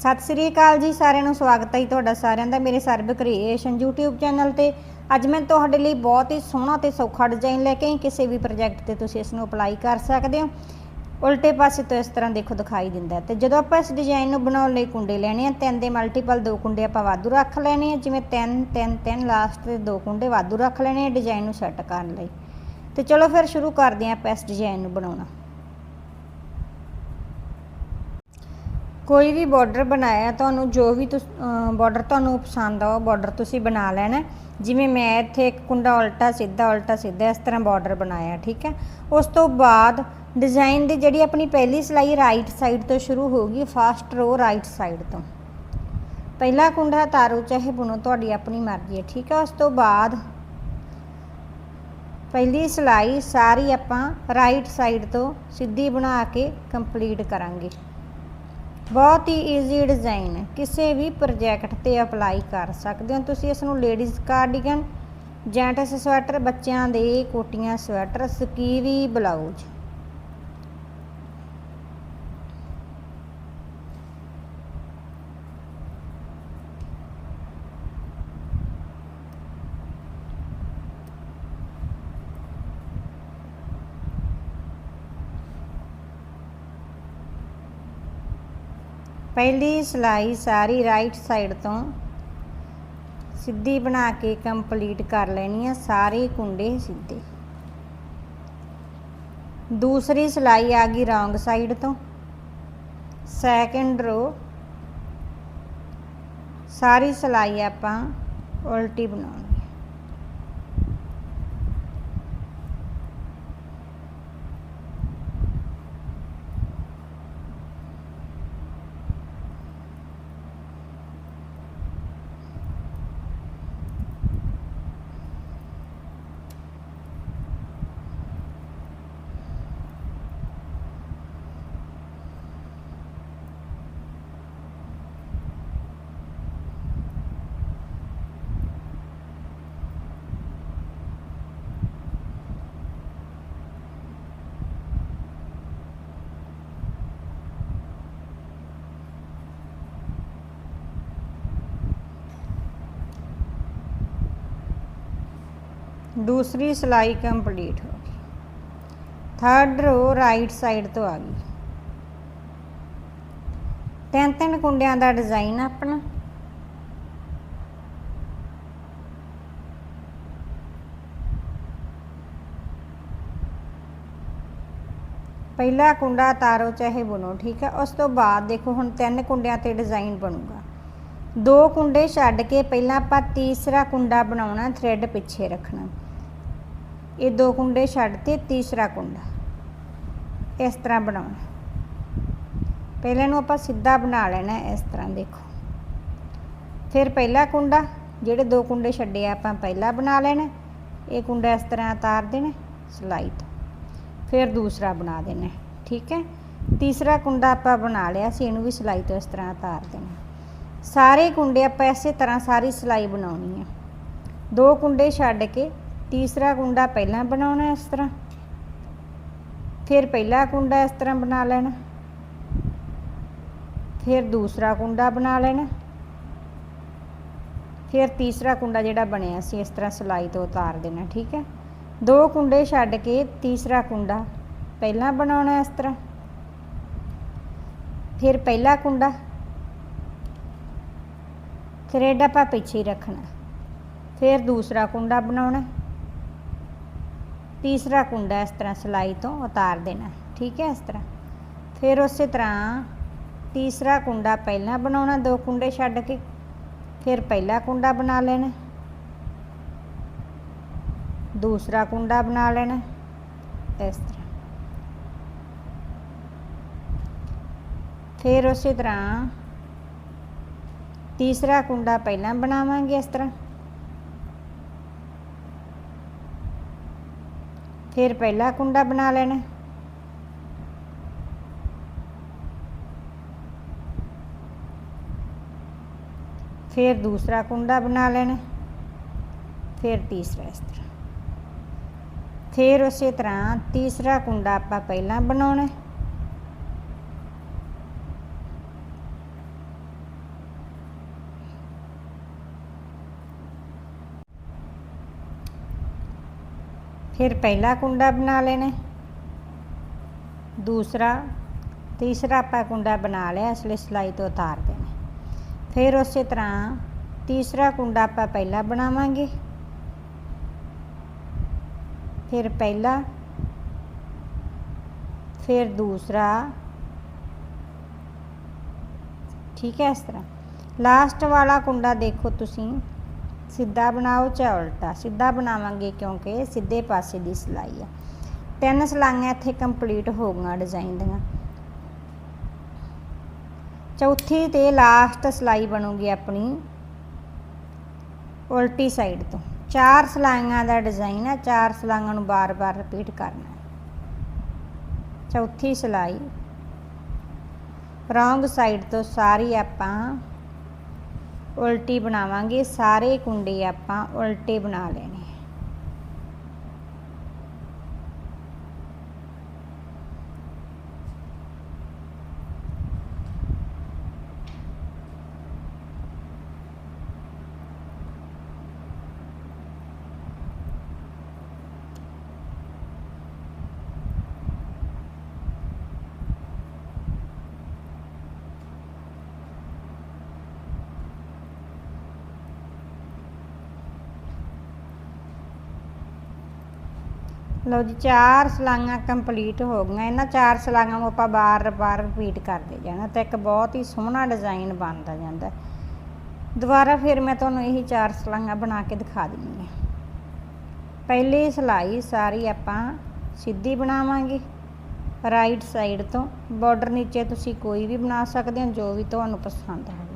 ਸਤਿ ਸ੍ਰੀ ਅਕਾਲ ਜੀ, ਸਾਰਿਆਂ ਨੂੰ ਸਵਾਗਤ ਹੈ ਜੀ ਤੁਹਾਡਾ ਸਾਰਿਆਂ ਦਾ, ਮੇਰੇ ਸਰਬ ਕ੍ਰੀਏਸ਼ਨ YouTube ਚੈਨਲ ਤੇ। ਅੱਜ ਮੈਂ ਤੁਹਾਡੇ ਲਈ ਬਹੁਤ ਹੀ ਸੋਹਣਾ ਤੇ ਸੌਖਾ ਡਿਜ਼ਾਈਨ ਲੈ ਕੇ ਆਈ, ਕਿਸੇ ਵੀ ਪ੍ਰੋਜੈਕਟ ਤੇ ਤੁਸੀਂ ਇਸ ਨੂੰ ਅਪਲਾਈ ਕਰ ਸਕਦੇ ਹੋ। ਉਲਟੇ ਪਾਸੇ ਤੋਂ ਇਸ ਤਰ੍ਹਾਂ ਦੇਖੋ, ਦਿਖਾਈ ਦਿੰਦਾ ਹੈ। ਤੇ ਜਦੋਂ ਆਪਾਂ ਇਸ ਡਿਜ਼ਾਈਨ ਨੂੰ ਬਣਾਉਣ ਲਈ ਕੁੰਡੇ ਲੈਣੇ ਆ, ਤਿੰਨ ਦੇ ਮਲਟੀਪਲ ਦੋ ਕੁੰਡੇ ਆਪਾਂ ਵਾਧੂ ਰੱਖ ਲੈਣੇ ਆ, ਜਿਵੇਂ ਤਿੰਨ ਤਿੰਨ ਤਿੰਨ ਲਾਸਟ ਤੇ ਦੋ ਕੁੰਡੇ ਵਾਧੂ ਰੱਖ ਲੈਣੇ ਆ ਡਿਜ਼ਾਈਨ ਨੂੰ ਸੈੱਟ ਕਰਨ ਲਈ। ਤੇ ਚਲੋ ਫਿਰ ਸ਼ੁਰੂ ਕਰਦੇ ਹਾਂ ਆਪਾਂ ਇਸ ਡਿਜ਼ਾਈਨ ਨੂੰ ਬਣਾਉਣਾ। ਕੋਈ ਵੀ ਬਾਰਡਰ ਬਣਾਇਆ ਤੁਹਾਨੂੰ ਜੋ ਵੀ ਬਾਰਡਰ ਤੁਹਾਨੂੰ ਪਸੰਦ ਆ, ਉਹ ਬਾਰਡਰ ਤੁਸੀਂ ਬਣਾ ਲੈਣਾ ਜਿਵੇਂ ਮੈਂ ਇੱਥੇ ਇੱਕ ਕੁੰਡਾ ਉਲਟਾ, ਸਿੱਧਾ ਉਲਟਾ, ਸਿੱਧਾ ਇਸ ਤਰ੍ਹਾਂ ਬਾਰਡਰ ਬਣਾਇਆ, ਠੀਕ ਹੈ। ਉਸ ਤੋਂ ਬਾਅਦ ਡਿਜ਼ਾਈਨ ਦੀ ਜਿਹੜੀ ਆਪਣੀ ਪਹਿਲੀ ਸਿਲਾਈ ਰਾਈਟ ਸਾਈਡ ਤੋਂ ਸ਼ੁਰੂ ਹੋਊਗੀ ਫਸਟ ਰੋ ਰਾਈਟ ਸਾਈਡ ਤੋਂ। ਪਹਿਲਾ ਕੁੰਡਾ ਤਾਰੂ, ਚਾਹੇ ਬੁਣੋ, ਤੁਹਾਡੀ ਆਪਣੀ ਮਰਜ਼ੀ ਹੈ, ਠੀਕ ਹੈ। ਉਸ ਤੋਂ ਬਾਅਦ ਪਹਿਲੀ ਸਿਲਾਈ ਸਾਰੀ ਆਪਾਂ ਰਾਈਟ ਸਾਈਡ ਤੋਂ ਸਿੱਧੀ ਬਣਾ ਕੇ ਕੰਪਲੀਟ ਕਰਾਂਗੇ। ਬਹੁਤ ਹੀ ਈਜ਼ੀ ਡਿਜ਼ਾਈਨ ਕਿਸੇ ਵੀ ਪ੍ਰੋਜੈਕਟ ਤੇ ਅਪਲਾਈ ਕਰ ਸਕਦੇ ਹੋ। ਤੁਸੀਂ ਇਸ ਨੂੰ ਲੇਡੀਜ਼ ਕਾਰਡੀਗਨ ਜੈਂਟਸ ਸਵੈਟਰ ਬੱਚਿਆਂ ਦੇ ਕੋਟੀਆਂ ਸਵੈਟਰ ਸਕੀਵੀ ਬਲਾਊਜ਼ ਪਹਿਲੀ ਸਲਾਈ ਸਾਰੀ ਰਾਈਟ ਸਾਈਡ ਤੋਂ ਸਿੱਧੀ ਬਣਾ ਕੇ ਕੰਪਲੀਟ ਕਰ ਲੈਣੀ ਆ, ਸਾਰੇ ਕੁੰਡੇ ਸਿੱਧੇ। ਦੂਸਰੀ ਸਲਾਈ ਆ ਗਈ ਰੌਂਗ ਸਾਈਡ ਤੋਂ। ਸੈਕੰਡ ਰੋ ਸਾਰੀ ਸਲਾਈ ਆਪਾਂ ਉਲਟੀ ਬਣਾਉਣੀ। ਹੈ ਦੂਸਰੀ ਸਲਾਈ ਕੰਪਲੀਟ ਹੋ ਗਈ। ਥਰਡ ਰੋ ਰਾਈਟ ਸਾਈਡ ਤੋਂ ਆ ਗਈ। ਤਿੰਨ ਤਿੰਨ ਕੁੰਡਿਆਂ ਦਾ ਡਿਜ਼ਾਈਨ ਆਪਣਾ। ਪਹਿਲਾ ਕੁੰਡਾ ਤਾਰੋ ਚਾਹੇ ਬੁਣੋ, ਠੀਕ ਹੈ? ਉਸ ਤੋਂ ਬਾਅਦ ਦੇਖੋ, ਹੁਣ ਤਿੰਨ ਕੁੰਡਿਆਂ ਤੇ ਡਿਜ਼ਾਈਨ ਬਣੂਗਾ। ਦੋ ਕੁੰਡੇ ਛੱਡ ਕੇ ਪਹਿਲਾਂ ਆਪਾਂ ਤੀਸਰਾ ਕੁੰਡਾ ਬਣਾਉਣਾ ਥ੍ਰੈਡ ਪਿੱਛੇ ਰੱਖਣਾ। ਇਹ ਦੋ ਕੁੰਡੇ ਛੱਡ ਤੇ ਤੀਸਰਾ ਕੁੰਡਾ। ਇਸ ਤਰ੍ਹਾਂ ਬਣਾਉਣਾ। ਪਹਿਲੇ ਨੂੰ ਆਪਾਂ ਸਿੱਧਾ ਬਣਾ ਲੈਣਾ ਇਸ ਤਰ੍ਹਾਂ ਦੇਖੋ। ਫਿਰ ਪਹਿਲਾ ਕੁੰਡਾ, ਜਿਹੜੇ ਦੋ ਕੁੰਡੇ ਛੱਡੇ ਆਪਾਂ ਪਹਿਲਾ ਬਣਾ ਲੈਣਾ ਇਹ ਕੁੰਡਾ ਇਸ ਤਰ੍ਹਾਂ ਉਤਾਰ ਦੇਣਾ, ਸਲਾਈ ਤੋਂ। ਫਿਰ ਦੂਸਰਾ ਬਣਾ ਦੇਣਾ ਠੀਕ ਹੈ? ਤੀਸਰਾ ਕੁੰਡਾ ਆਪਾਂ ਬਣਾ ਲਿਆ ਸੀ, ਇਹਨੂੰ ਵੀ ਸਲਾਈ ਤੋਂ ਇਸ ਤਰ੍ਹਾਂ ਉਤਾਰ ਦੇਣਾ। ਸਾਰੇ ਕੁੰਡੇ ਆਪਾਂ ਇਸੇ ਤਰ੍ਹਾਂ ਸਾਰੀ ਸਲਾਈ ਬਣਾਉਣੀ ਹੈ। ਦੋ ਕੁੰਡੇ ਛੱਡ ਕੇ ਤੀਸਰਾ ਕੁੰਡਾ ਪਹਿਲਾਂ ਬਣਾਉਣਾ ਇਸ ਤਰ੍ਹਾਂ। ਫਿਰ ਪਹਿਲਾ ਕੁੰਡਾ ਇਸ ਤਰ੍ਹਾਂ ਬਣਾ ਲੈਣਾ। ਫਿਰ ਦੂਸਰਾ ਕੁੰਡਾ ਬਣਾ ਲੈਣਾ। ਫਿਰ ਤੀਸਰਾ ਕੁੰਡਾ ਜਿਹੜਾ ਬਣਿਆ ਸੀ ਇਸ ਤਰ੍ਹਾਂ ਸਲਾਈ ਤੋਂ ਉਤਾਰ ਦੇਣਾ, ਠੀਕ ਹੈ। ਦੋ ਕੁੰਡੇ ਛੱਡ ਕੇ ਤੀਸਰਾ ਕੁੰਡਾ ਪਹਿਲਾਂ ਬਣਾਉਣਾ ਇਸ ਤਰ੍ਹਾਂ। ਫਿਰ ਪਹਿਲਾ ਕੁੰਡਾ। ਥ੍ਰੈਡ ਆਪਾਂ ਪਿੱਛੇ ਰੱਖਣਾ। ਫਿਰ ਦੂਸਰਾ ਕੁੰਡਾ ਬਣਾਉਣਾ। ਤੀਸਰਾ ਕੁੰਡਾ ਇਸ ਤਰ੍ਹਾਂ ਸਲਾਈ ਤੋਂ ਉਤਾਰ ਦੇਣਾ ਠੀਕ ਹੈ ਇਸ ਤਰ੍ਹਾਂ। ਫਿਰ ਉਸੇ ਤਰ੍ਹਾਂ ਤੀਸਰਾ ਕੁੰਡਾ ਪਹਿਲਾਂ ਬਣਾਉਣਾ, ਦੋ ਕੁੰਡੇ ਛੱਡ ਕੇ, ਫਿਰ ਪਹਿਲਾ ਕੁੰਡਾ ਬਣਾ ਲੈਣਾ ਦੂਸਰਾ ਕੁੰਡਾ ਬਣਾ ਲੈਣਾ ਇਸ ਤਰ੍ਹਾਂ। ਫਿਰ ਉਸੇ ਤਰ੍ਹਾਂ ਤੀਸਰਾ ਕੁੰਡਾ ਪਹਿਲਾਂ ਬਣਾਵਾਂਗੇ ਇਸ ਤਰ੍ਹਾਂ। ਫਿਰ ਪਹਿਲਾ ਕੁੰਡਾ ਬਣਾ ਲੈਣਾ। ਫਿਰ ਦੂਸਰਾ ਕੁੰਡਾ ਬਣਾ ਲੈਣਾ। ਫਿਰ ਤੀਸਰਾ ਇਸ ਤਰ੍ਹਾਂ। ਫਿਰ ਉਸੇ ਤਰ੍ਹਾਂ ਤੀਸਰਾ ਕੁੰਡਾ ਆਪਾਂ ਪਹਿਲਾਂ ਬਣਾਉਣਾ ਹੈ। ਫਿਰ ਪਹਿਲਾ ਕੁੰਡਾ ਬਣਾ ਲੈਣਾ। ਦੂਸਰਾ, ਤੀਸਰਾ ਆਪਾਂ ਕੁੰਡਾ ਬਣਾ ਲਿਆ, ਇਸ ਲਈ ਸਿਲਾਈ ਤੋਂ ਉਤਾਰ ਦੇਣਾ। ਫਿਰ ਉਸੇ ਤਰ੍ਹਾਂ ਤੀਸਰਾ ਕੁੰਡਾ ਆਪਾਂ ਪਹਿਲਾਂ ਬਣਾਵਾਂਗੇ। ਫਿਰ ਪਹਿਲਾ, ਫਿਰ ਦੂਸਰਾ। ਠੀਕ ਹੈ ਇਸ ਤਰ੍ਹਾਂ। ਲਾਸਟ ਵਾਲਾ ਕੁੰਡਾ ਦੇਖੋ ਤੁਸੀਂ। ਸਿੱਧਾ ਬਣਾਓ ਚਾਹੇ ਉਲਟਾ। ਸਿੱਧਾ ਬਣਾਵਾਂਗੇ ਕਿਉਂਕਿ ਸਿੱਧੇ ਪਾਸੇ ਦੀ ਸਿਲਾਈ ਆ। ਤਿੰਨ ਸਿਲਾਈਆਂ ਇੱਥੇ ਕੰਪਲੀਟ ਹੋ ਗਈਆਂ ਡਿਜ਼ਾਈਨ ਦੀਆਂ। ਚੌਥੀ ਤੇ ਲਾਸਟ ਸਿਲਾਈ ਬਣੂਗੀ ਆਪਣੀ ਉਲਟੀ ਸਾਈਡ ਤੋਂ। ਚਾਰ ਸਿਲਾਈਆਂ ਦਾ ਡਿਜ਼ਾਈਨ ਹੈ ਚਾਰ ਸਲਾਈਆਂ ਨੂੰ ਬਾਰ-ਬਾਰ ਰਿਪੀਟ ਕਰਨਾ ਚੌਥੀ ਸਿਲਾਈ। ਰੌਂਗ ਸਾਈਡ ਤੋਂ ਸਾਰੀ ਆਪਾਂ ਉਲਟੀ ਬਣਾਵਾਂਗੇ ਸਾਰੇ ਕੁੰਡੇ ਆਪਾਂ ਉਲਟੇ ਬਣਾ ਲੈਣੇ। ਲਓ ਜੀ, ਚਾਰ ਸਲਾਈਆਂ ਕੰਪਲੀਟ ਹੋ ਗਈਆਂ। ਇਹਨਾਂ ਚਾਰ ਸਲਾਈਆਂ ਨੂੰ ਆਪਾਂ ਬਾਰ-ਬਾਰ ਰਿਪੀਟ ਕਰਦੇ ਜਾਣਾ ਤਾਂ ਇੱਕ ਬਹੁਤ ਹੀ ਸੋਹਣਾ ਡਿਜ਼ਾਈਨ ਬਣਦਾ ਜਾਂਦਾ। ਦੁਬਾਰਾ ਫਿਰ ਮੈਂ ਤੁਹਾਨੂੰ ਇਹੀ ਚਾਰ ਸਲਾਈਆਂ ਬਣਾ ਕੇ ਦਿਖਾ ਦਿੰਦੀ ਹਾਂ। ਪਹਿਲੀ ਸਲਾਈ ਸਾਰੀ ਆਪਾਂ ਸਿੱਧੀ ਬਣਾਵਾਂਗੇ। ਰਾਈਟ ਸਾਈਡ ਤੋਂ ਬਾਰਡਰ ਨੀਚੇ ਤੁਸੀਂ ਕੋਈ ਵੀ ਬਣਾ ਸਕਦੇ ਹੋ, ਜੋ ਵੀ ਤੁਹਾਨੂੰ ਪਸੰਦ ਹੈ।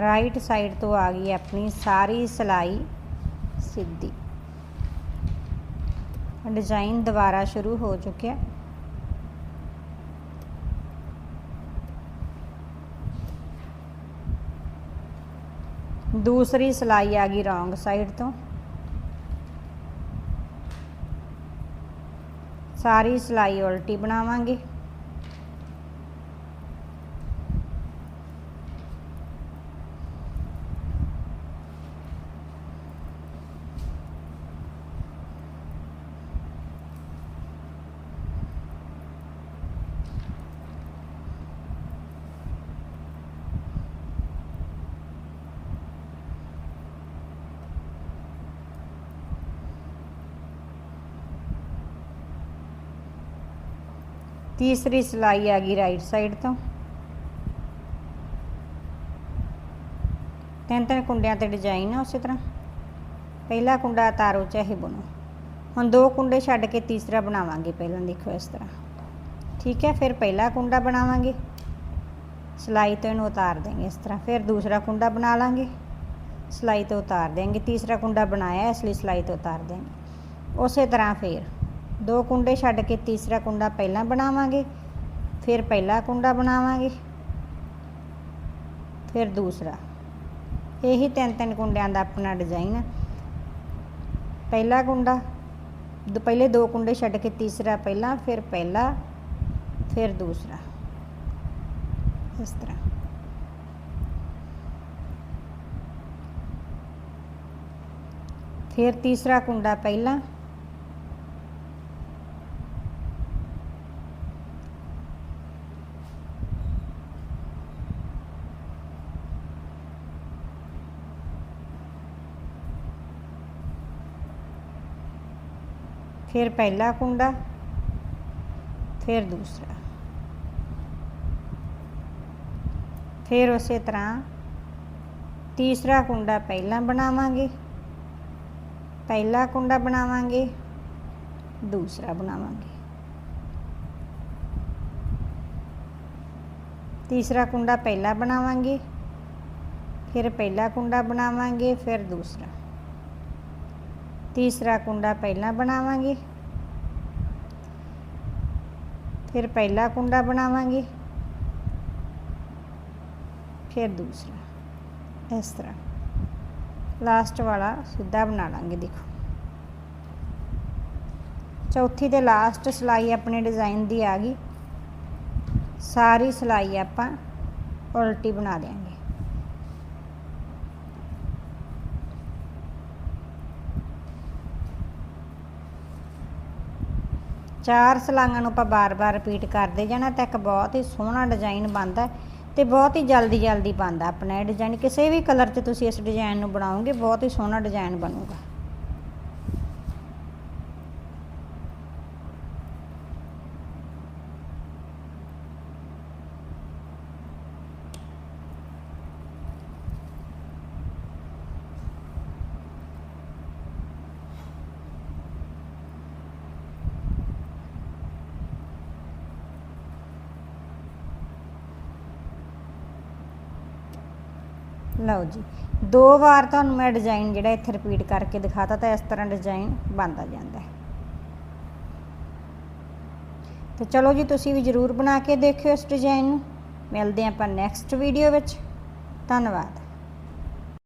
ਰਾਈਟ ਸਾਈਡ ਤੋਂ ਆ ਗਈ ਆਪਣੀ ਸਾਰੀ ਸਲਾਈ ਸਿੱਧੀ। ਡਿਜ਼ਾਈਨ ਦੁਬਾਰਾ ਸ਼ੁਰੂ ਹੋ ਚੁੱਕਿਆ। ਦੂਸਰੀ ਸਲਾਈ ਆ ਗਈ ਰੌਂਗ ਸਾਈਡ ਤੋਂ। ਸਾਰੀ ਸਲਾਈ ਉਲਟੀ ਬਣਾਵਾਂਗੇ। ਤੀਸਰੀ ਸਲਾਈ ਆ ਗਈ ਰਾਈਟ ਸਾਈਡ ਤੋਂ। ਤਿੰਨ ਤਿੰਨ ਕੁੰਡਿਆਂ ਤੇ ਡਿਜ਼ਾਈਨ ਆ ਉਸੇ ਤਰ੍ਹਾਂ। ਪਹਿਲਾ ਕੁੰਡਾ ਤਾਰੋ ਚਾਹੇ ਬੁਣੋ। ਹੁਣ ਦੋ ਕੁੰਡੇ ਛੱਡ ਕੇ ਤੀਸਰਾ ਬਣਾਵਾਂਗੇ ਪਹਿਲਾਂ, ਦੇਖੋ ਇਸ ਤਰ੍ਹਾਂ। ਠੀਕ ਹੈ, ਫਿਰ ਪਹਿਲਾ ਕੁੰਡਾ ਬਣਾਵਾਂਗੇ। ਸਲਾਈ ਤੋਂ ਇਹਨੂੰ ਉਤਾਰ ਦੇਂਗੇ ਇਸ ਤਰ੍ਹਾਂ। ਫਿਰ ਦੂਸਰਾ ਕੁੰਡਾ ਬਣਾ ਲਾਂਗੇ। ਸਲਾਈ ਤੋਂ ਉਤਾਰ ਦੇਂਗੇ ਤੀਸਰਾ ਕੁੰਡਾ ਬਣਾਇਆ, ਇਸ ਲਈ ਸਲਾਈ ਤੋਂ ਉਤਾਰ ਦੇਂਗੇ ਉਸੇ ਤਰ੍ਹਾਂ ਫਿਰ ਦੋ ਕੁੰਡੇ ਛੱਡ ਕੇ ਤੀਸਰਾ ਕੁੰਡਾ ਪਹਿਲਾਂ ਬਣਾਵਾਂਗੇ, ਫਿਰ ਪਹਿਲਾ ਕੁੰਡਾ ਬਣਾਵਾਂਗੇ, ਫਿਰ ਦੂਸਰਾ। ਇਹੀ ਤਿੰਨ ਤਿੰਨ ਕੁੰਡਿਆਂ ਦਾ ਆਪਣਾ ਡਿਜ਼ਾਈਨ ਹੈ ਪਹਿਲਾ ਕੁੰਡਾ, ਦੋ, ਪਹਿਲੇ ਦੋ ਕੁੰਡੇ ਛੱਡ ਕੇ ਤੀਸਰਾ ਪਹਿਲਾਂ, ਫਿਰ ਪਹਿਲਾ, ਫਿਰ ਦੂਸਰਾ। ਇਸ ਤਰ੍ਹਾਂ। ਫਿਰ ਤੀਸਰਾ ਕੁੰਡਾ ਪਹਿਲਾਂ ਫਿਰ ਪਹਿਲਾ ਕੁੰਡਾ, ਫਿਰ ਦੂਸਰਾ। ਫਿਰ ਉਸੇ ਤਰ੍ਹਾਂ ਤੀਸਰਾ ਕੁੰਡਾ ਪਹਿਲਾਂ ਬਣਾਵਾਂਗੇ, ਪਹਿਲਾ ਕੁੰਡਾ ਬਣਾਵਾਂਗੇ, ਦੂਸਰਾ ਬਣਾਵਾਂਗੇ। ਤੀਸਰਾ ਕੁੰਡਾ ਪਹਿਲਾਂ ਬਣਾਵਾਂਗੇ, ਫਿਰ ਪਹਿਲਾ ਕੁੰਡਾ ਬਣਾਵਾਂਗੇ, ਫਿਰ ਦੂਸਰਾ। ਤੀਸਰਾ ਕੁੰਡਾ ਪਹਿਲਾਂ ਬਣਾਵਾਂਗੇ। ਫਿਰ ਪਹਿਲਾ ਕੁੰਡਾ ਬਣਾਵਾਂਗੇ। ਫਿਰ ਦੂਸਰਾ। ਇਸ ਤਰ੍ਹਾਂ। ਲਾਸਟ ਵਾਲਾ ਸਿੱਧਾ ਬਣਾ ਲਾਂਗੇ, ਦੇਖੋ। ਚੌਥੀ ਤੇ ਲਾਸਟ ਸਿਲਾਈ ਆਪਣੇ ਡਿਜ਼ਾਈਨ ਦੀ ਆ ਗਈ। ਸਾਰੀ ਸਿਲਾਈ ਆਪਾਂ ਉਲਟੀ ਬਣਾ ਦੇਾਂਗੇ ਚਾਰ ਸਲਾਈਆਂ ਨੂੰ ਆਪਾਂ ਬਾਰ-ਬਾਰ ਰਿਪੀਟ ਕਰਦੇ ਜਾਣਾ ਤਾਂ ਇੱਕ ਬਹੁਤ ਹੀ ਸੋਹਣਾ ਡਿਜ਼ਾਈਨ ਬਣਦਾ ਤੇ ਬਹੁਤ ਹੀ ਜਲਦੀ ਜਲਦੀ ਬਣਦਾ ਆਪਣਾ ਇਹ ਡਿਜ਼ਾਈਨ ਕਿਸੇ ਵੀ ਕਲਰ 'ਚ ਤੁਸੀਂ ਇਸ ਡਿਜ਼ਾਈਨ ਨੂੰ ਬਣਾਓਗੇ, ਬਹੁਤ ਹੀ ਸੋਹਣਾ ਡਿਜ਼ਾਈਨ ਬਣੂਗਾ। ਲਓ ਜੀ। ਦੋ ਵਾਰ ਤੁਹਾਨੂੰ ਮੈਂ ਡਿਜ਼ਾਈਨ ਜਿਹੜਾ ਇੱਥੇ ਰਿਪੀਟ ਕਰਕੇ ਦਿਖਾਤਾ ਤਾਂ ਇਸ ਤਰ੍ਹਾਂ ਡਿਜ਼ਾਈਨ ਬਣਦਾ ਜਾਂਦਾ ਹੈ। ਤੇ ਚਲੋ ਜੀ, ਤੁਸੀਂ ਵੀ ਜਰੂਰ ਬਣਾ ਕੇ ਦੇਖਿਓ ਇਸ ਡਿਜ਼ਾਈਨ ਨੂੰ। ਮਿਲਦੇ ਹਾਂ ਆਪਾਂ ਨੈਕਸਟ ਵੀਡੀਓ ਵਿੱਚ। ਧੰਨਵਾਦ।